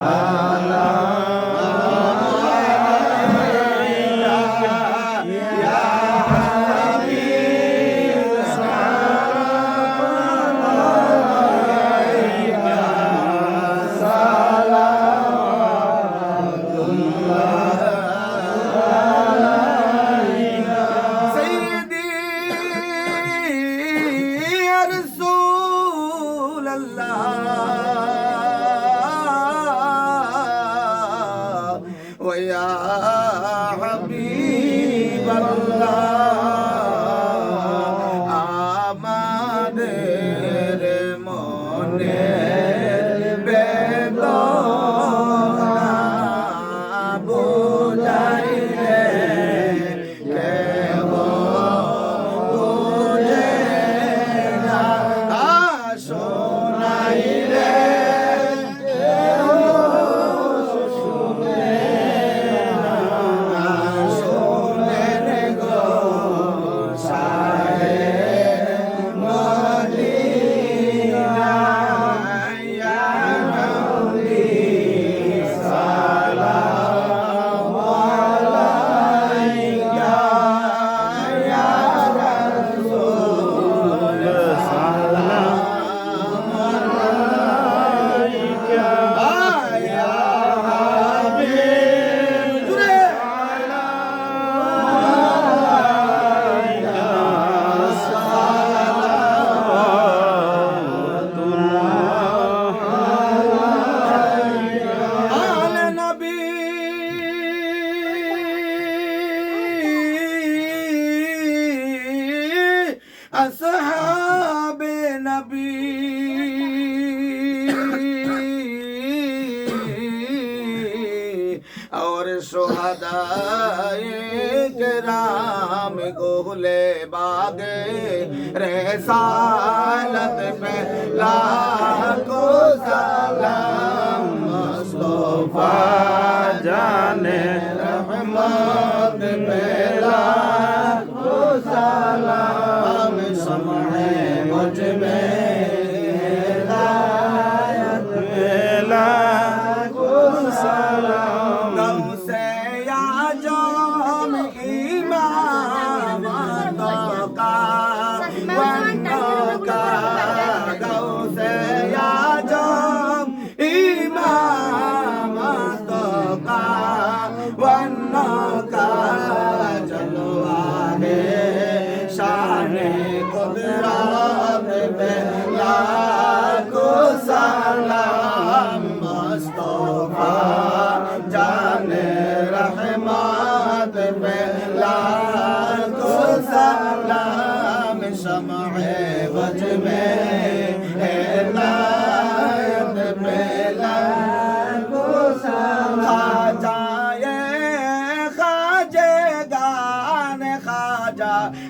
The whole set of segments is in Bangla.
Allah يا حبيب الله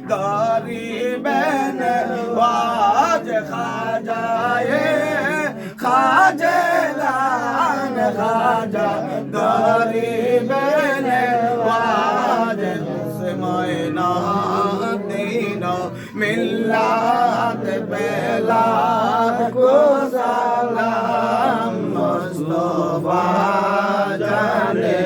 داری بین واج خاجائے خاجے لان خاجہ داری بین واج سمائنا دینا ملات پہلا کو سلام مصطفیٰ جانے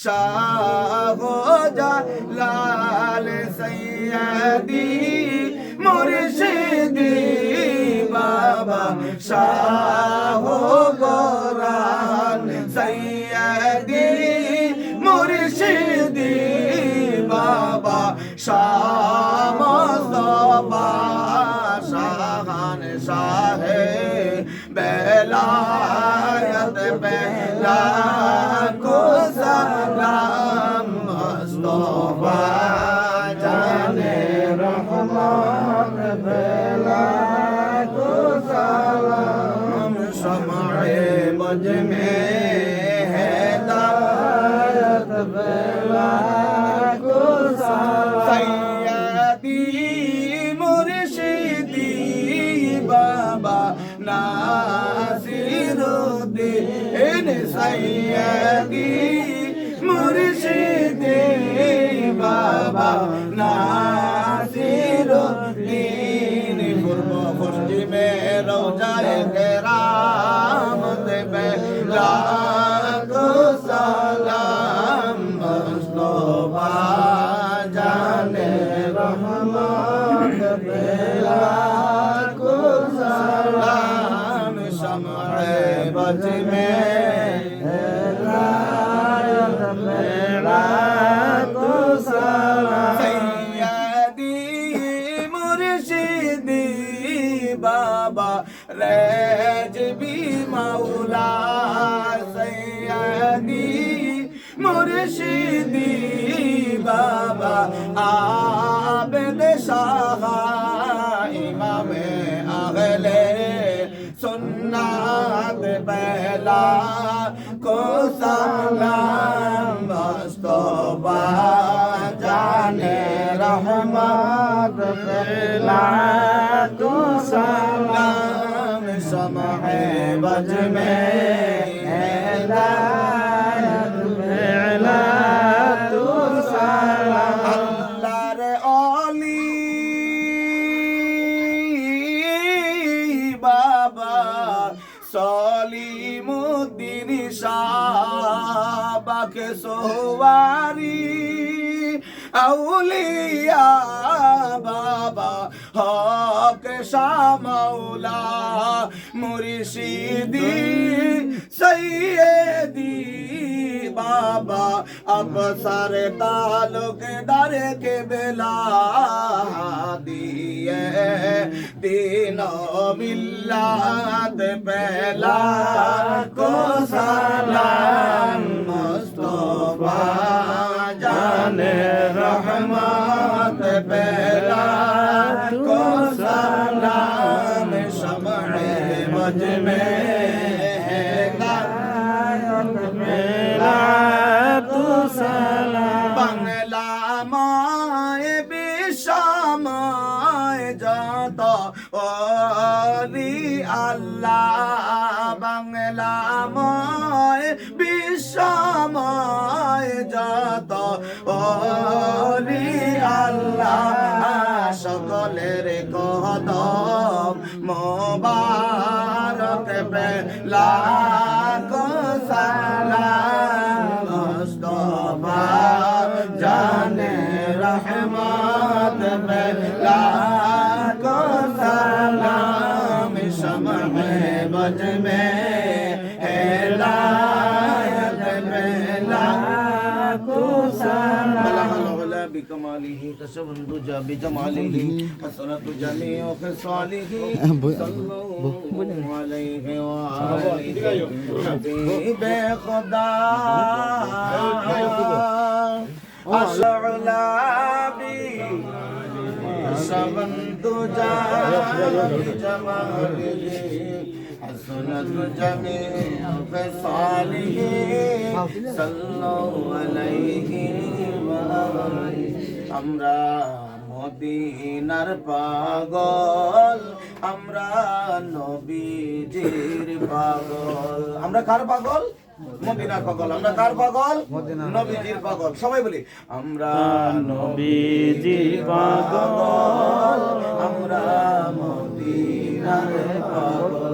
শাহ লাল সৈয়দি মুর্শিদি বাবা শাহ গোরান সৈয়দি মুর্শিদি বাবা শাহ মস্তফা শাহান শাহে বেলা নাসিরুদ্দিন সৈয়দি মুর্শিদি বাবা নাসিরুদ্দিন। পূর্ব পশ্চিমে রোজায় কেরাম দেবে লাখো বজ में সৈয়দি মুর্শিদি বাবা রেজবি মাওলা সৈয়দি মুর্শিদি বাবা আবেদ পহলা কোসালাম মস্তবা জানে রহমত পেলা কোসালাম সমহে বজ মে কে সোয়ারি আউলিয়া বাবা, হক শামৌলা মুর্শিদি সৈয়দি বাবা অবসর তালুক ডারে কে বেলা দিয়ে দিন মিল্লাত বেলা কো সালাম জানে রহমান ওলি আল্লাহ, সকলের কদম মোবারক পেলাক সালাম, মুস্তফা জানে রহমত পেলাক সালাম, সময় বজ মে بكماله تسبن بجماله حسنة جميع خصاله صلى الله عليه وآله حبيب خدا أشعلا بي سبن تجا بجماله حسنة جميع خصاله صلى الله عليه وآله আমরা মদিনার পাগল আমরা নবীজির পাগল আমরা কার পাগল মদিনার পাগল আমরা কার পাগল নবীজির পাগল সবাই বলি আমরা নবীজির পাগল আমরা মদিনার পাগল বলেন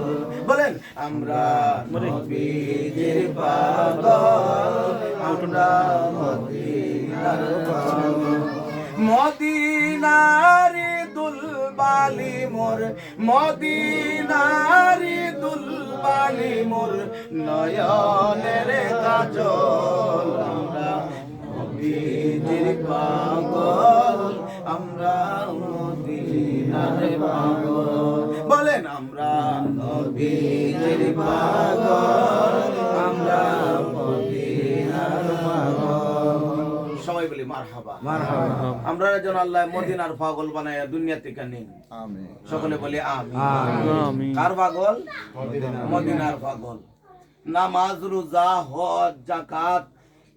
আমরা নবীজির পাগল আমরা মদিনার পাগল। মদিনারি দুলবালি মোর মদিনারি দুলবালি মোর নয়নের কাজল আমরা নবীজির পাগল। আমরা যেন আল্লাহ মদিনার পাগল বানায় দুনিয়া থেকে নিন সকলে বলি আমি কার পাগল? মদিনার। পাগল। নামাজ রোজা হজ জাকাত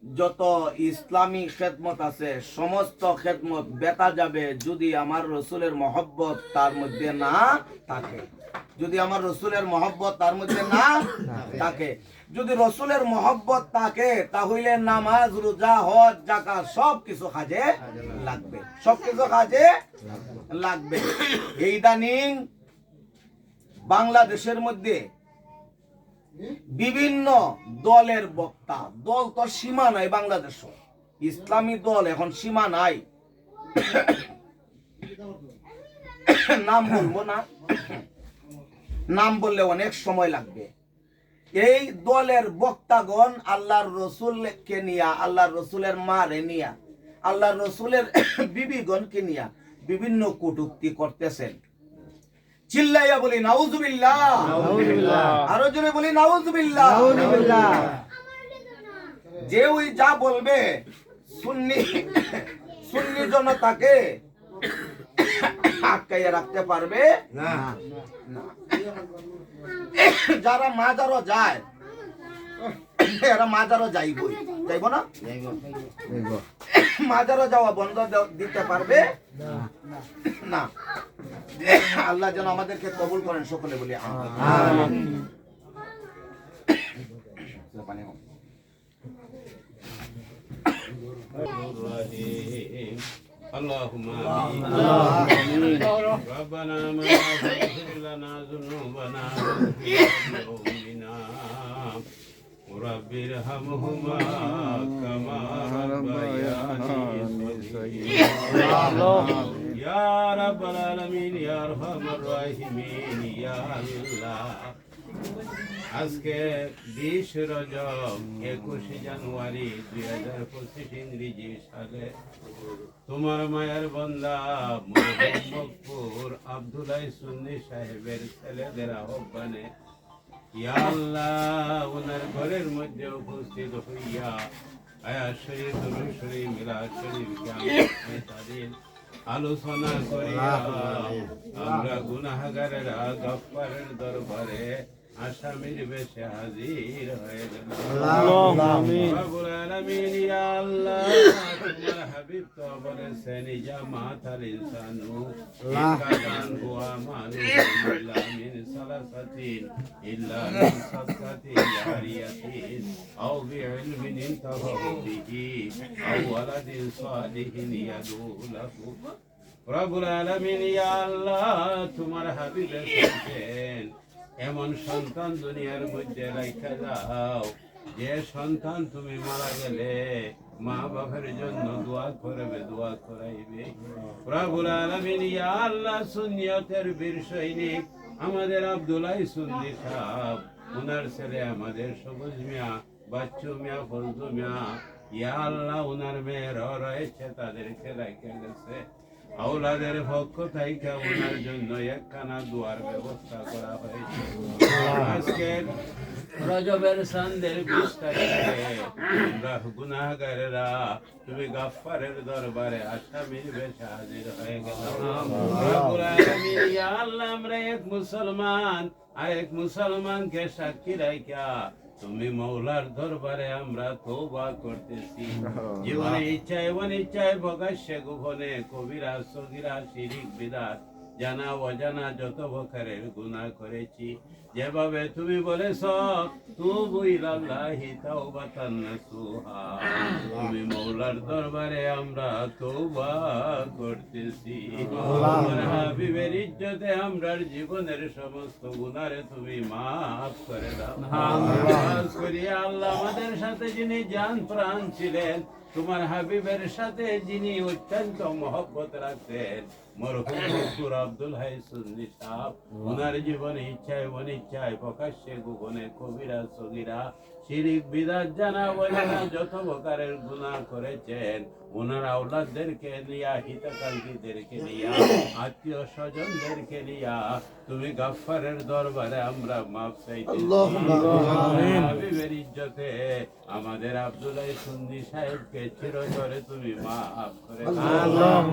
যত ইসলামী খেদমত আছে সমস্ত খেদমত বেতা যাবে যদি আমার রসুলের মহব্বত তার মধ্যে না থাকে। যদি আমার রসুলের মহব্বত তার মধ্যে না থাকে যদি রসুলের মহব্বত থাকে তাহলে নামাজ রোজা হজ জাকা সব কিছু কাজে লাগবে। সব কিছু কাজে লাগবে। এই দানিং বাংলাদেশের মধ্যে বিভিন্ন দলের বক্তা দল তো সীমা নাই বাংলাদেশ। ইসলামী দল এখন সীমা নাই। নাম বলব না। নাম বললে অনেক সময় লাগবে। এই দলের বক্তাগণ আল্লাহর রসুলকে নিয়া আল্লাহর রসুলের মারে নিয়া আল্লাহর রসুলের বিবিগণকে নিয়া বিভিন্ন কটুক্তি করতেছেন। চিল্লাইয়া বলি নাউজুবিল্লাহ। আরও জোরে বলি নাউজুবিল্লাহ। যে ওই যা বলবে সুন্নি সুন্নি জনতাকে আটকাইয়া রাখতে পারবে? না। যারা মাজারও যায় এরা মাজারও যাইবই। যাইব না? মাজারও যাওয়া বন্ধ দিতে পারবে? না। আল্লাহ যেন আমাদেরকে কবুল করেন সকলে বলি পানি اللهم آمين ربنا ما تغفر لنا ذنوبنا واغفر لنا ورب ارحمهما كما ربياني صغيرا يا رب العالمين يا ارحم الراحمين يا الله আজকে বিশ রজব একুশে জানুয়ারি দুই হাজার পঁচিশ ইংরেজি সালে। তোমার মায়ের বন্দা মোহাম্মদপুর আব্দুল্লাহ সুন্নি সাহেবের ছেলেদের আহ্বানে ইয়া আল্লাহ ওনার ঘরের মধ্যে উপস্থিত হইয়া আয়া শরীর দুরু শরীর মিলা আমরা আলোচনা করিয়া আমরা গুনাহগারেরা গফফারের দরবারে আসামির বেশে হাজির হয়ে গেল। আল্লাহ তোমার হাবিব তো বলেছেন ইজা মাতাল ইনসানু ইকাদান হুয়া মালু ইল্লা মিন সালাসাতিন ইল্লা মিন সাদকাতিন জারিয়াতিন আও বিইলমিন ইনতাফাউ বিহি আও ওয়ালাদিন সালিহিন ইয়াদু লাহু। রব্বুল আলামিন ইয়া আল্লাহ তোমার হাবিব বলেছেন এমন সন্তান দুনিয়ার মধ্যে রাখা যাও যে সন্তান তুমি মারা গেলে মা বাবার জন্য দোয়া করবে, দোয়া করাইবে। প্রভুল আলমিন আল্লাহ সুনিয়তের বীর সৈনিক, আমাদের আব্দুল্লাহ সুন্নি সাহেব, ওনার ছেলে আমাদের সবুজ মিয়া, বাচ্চু মিয়া ফজলু মিয়া, ইয়া আল্লাহ ওনার মেয়েরও রয়েছে, তাদেরকে রেখে গেছে। আওলাদের পক্ষ থেকে ওনার জন্য একখানা দুয়ার ব্যবস্থা করা হয়েছে। আজকে রজবের সান্দের বিশ তারিখে গুনাহগারেরা তুমি গাফফারের দরবারে আসামির বেশে হাজির হয়ে গেলাম। আল্লাহ, আমরা এক মুসলমান আর এক মুসলমানকে সাক্ষী রাখিয়া তুমি মৌলার দরবারে আমরা তৌবা করতেছি। জীবনে ইচ্ছায় অনিচ্ছায় প্রকাশ্যে গোপনে কবিরা সগিরা শিরিক বিদাত। জানা অজানা যত প্রকারের গুনাহ করেছি। যেভাবে তুমি বলেছ তুবু ইলাল্লাহি তাওবাতান নাসুহা। তুমি মৌলার দরবারে আমরা তৌবা করতেছি। হাবিবের ইজ্জতে আমরার জীবনের সমস্ত গুনারে তুমি মাফ করে দাও। আল্লাহ আমাদের সাথে যিনি জান প্রাণ ছিলেন তোমার হাবিবের সাথে যিনি অত্যন্ত মহব্বত রাখতেন মরহুম হুজুর আব্দুল হাই সুন্নি সাহেব ওনার জীবনে ইচ্ছায় অনিচ্ছায় প্রকাশ্যে গোপনে কবিরা সগিরা শিরিক বিদাত জানা যত প্রকারের গুনাহ করেছেন। ওনার আওলাদদেরকে নিয়া হিতাকাঙ্ক্ষীদেরকে নিয়া আত্মীয় স্বজনদেরকে নিয়া। তুমি গাফফারের দরবারে আমরা মাফ চাইতে হাবিবের ইজ্জতে আমাদের আব্দুল্লাহ সুন্নি সাহেবকে চিরতরে তুমি মাফ করে।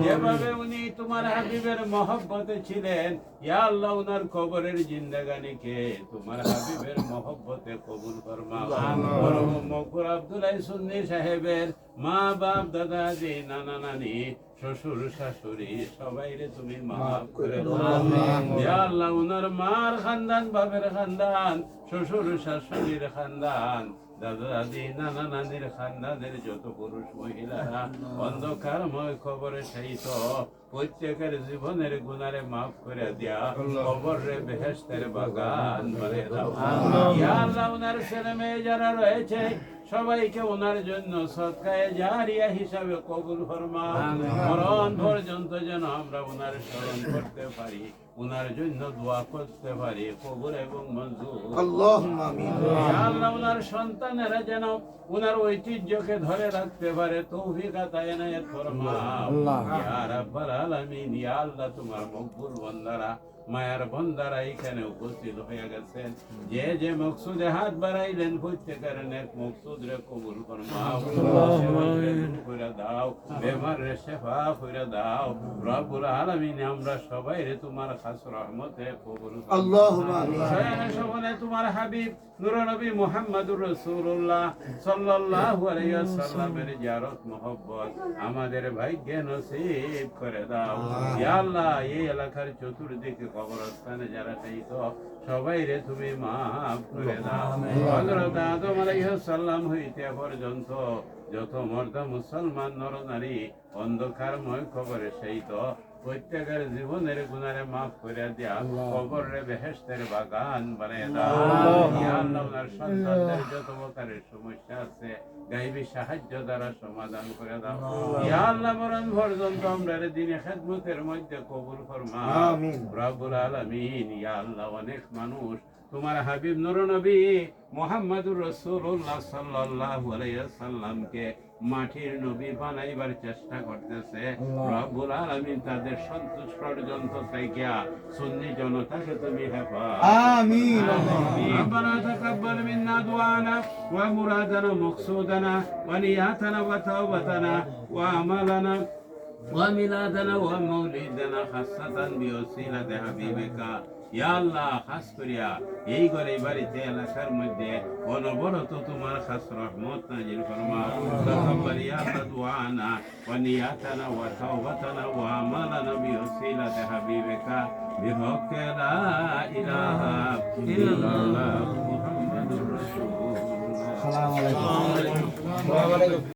যেভাবে উনি তোমার হাবিবের মহব্বতে ছিলেন ইয়া আল্লাহ উনার কবরের জিন্দাগানিকে তোমার হাবিবের মহব্বতে কবুল মরহুম মকবুর আব্দুল্লাহ সুন্নি সাহেবের মা বাপ দাদা জি নানা নানি শ্বশুর শাশুড়ি সবাই রে তুমি মাফ করে আল্লাহ উনার মার খানদান বাপের খানদান শ্বশুর শাশুড়ির খানদান। নানা নানির যত পুরুষ মহিলারা অন্ধকারময় খবরে সাহিত প্রত্যেকের জীবনের গুণারে মাফ করে দিয়া কবরে বেহেস্তের বাগান করে দাও। আল্লাহ। উনার ছেলে মেয়ে যারা রয়েছে সবাইকে ওনার জন্য সৎকায় জারিয়া হিসাবে কবুল ফরমা মরণ পর্যন্ত যেন আমরা ওনার স্মরণ করতে পারি ওনার জন্য দোয়া করতে পারি কবর এবং মঞ্জুর। আল্লাহ ওনার সন্তানেরা যেন ওনার ঐতিহ্যকে ধরে রাখতে পারে তৌফিকা তাই না ফরমা ইয়া রাব্বাল আলামিন ইয়া আল্লাহ তোমার মকবুল বান্দারা। মায়ার বন্দারা এখানে উপস্থিত হয়ে গেছেন। যে যে মকসুদে হাত বাড়াইলেন প্রত্যেকের নেক মকসুদ রে কবুল করে দাও বেমার রে শেফা করে দাও। রব্বুল আলামিন আমরা সবাই রে তোমার খাস রহমতে কবুল তোমার হাবিব নূর নবী মুহাম্মদুর রাসূলুল্লাহ সাল্লাল্লাহু আলাইহি ওয়াসাল্লামের জিয়ারত মোহব্বত আমাদের ভাগ্যে নসিব করে দাও। ইয়া আল্লাহ এই এলাকার চতুর্দিকে কবরস্থানে যারা চাইত সবাই রে তুমি মাফ করে দাও। হযরত আদম সাল্লাম সালাম হইতে পর্যন্ত যত মর্দা মুসলমান নর নারী অন্ধকারময় খবরে সেই তো প্রত্যেকের জীবনের গুণারে মাফ করে দিয়া কবরে বেহেস্তের বাগান বানিয়ে দাও। সন্তানদের যত প্রকারের সমস্যা আছে গাইবী সাহায্য দ্বারা সমাধান করে দাও। ইয়া আল্লাহ মরণ পর্যন্ত আমরা দিনে খেদমতের মধ্যে কবুল ফরমা। রব্বুল আলামিন ইয়া আল্লাহ অনেক মানুষ। তোমার হাবিব নুর নবী মোহাম্মদুর রাসূলুল্লাহ সাল্লাল্লাহু আলাইহি সাল্লামকে মাটির নবী বানাইবার চেষ্টা করতেছে রব্বুল আলামিন তাদের সন্তোষ পর্যন্ত থেকে সুন্নি জনতাকে তুমি হেফাজত আমিন ربنا تقبل منا دعانا ومرادنا مقصودنا ونياتنا وتوبتنا وأعمالنا وميلادنا ومولدنا خاصة بوسيلة حبيبك ইয়া আল্লাহ খাস করিয়া এই ঘরে বাড়িতে এলাকার মধ্যে অনবরত তোমার খাস রহমত নাজিল ফরমাও তাকাব্বাল ইয়া আল্লাহ দুআনা ওয়া নিয়াতানা ওয়া তাওবাতানা ওয়া আমালানা বিওসিলাতি হাবিবিকা بحق لا إله إلا الله محمد رسول الله